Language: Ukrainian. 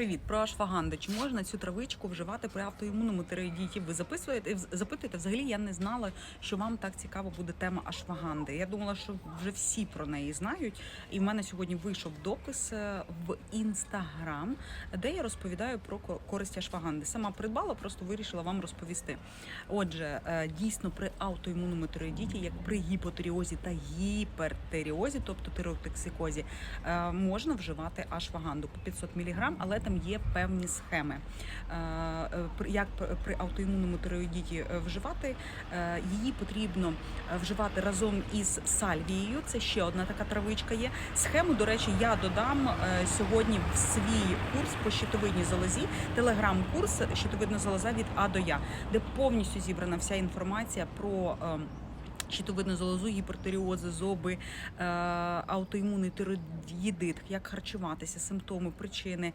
Привіт, про ашваганди. Чи можна цю травичку вживати при автоімунному тиреоїдіті? Ви записуєте запитуєте? Взагалі я не знала, що вам так цікаво буде тема ашваганди. Я думала, що вже всі про неї знають. І в мене сьогодні вийшов допис е, в інстаграм, де я розповідаю про ко- користь ашваганди. Сама придбала, просто вирішила вам розповісти. Отже, е, дійсно при автоімунному тиреоїдіті, як при гіпотеріозі та гіпертеріозі, тобто тиреотоксикозі, е, можна вживати ашваганду по 500 мг, але там є певні схеми. Е, Як при автоімунному тиреоїдіті е, вживати, Е, її потрібно вживати разом із сальвією. Це ще одна така травичка є. Схему, до речі, я додам сьогодні в свій курс по щитовидній залозі, телеграм-курс щитовидна залоза від А до Я, де повністю зібрана вся інформація про. щитовидну залозу, гіпертеріози, зоби, аутоімунний тироїдит, як харчуватися, симптоми, причини,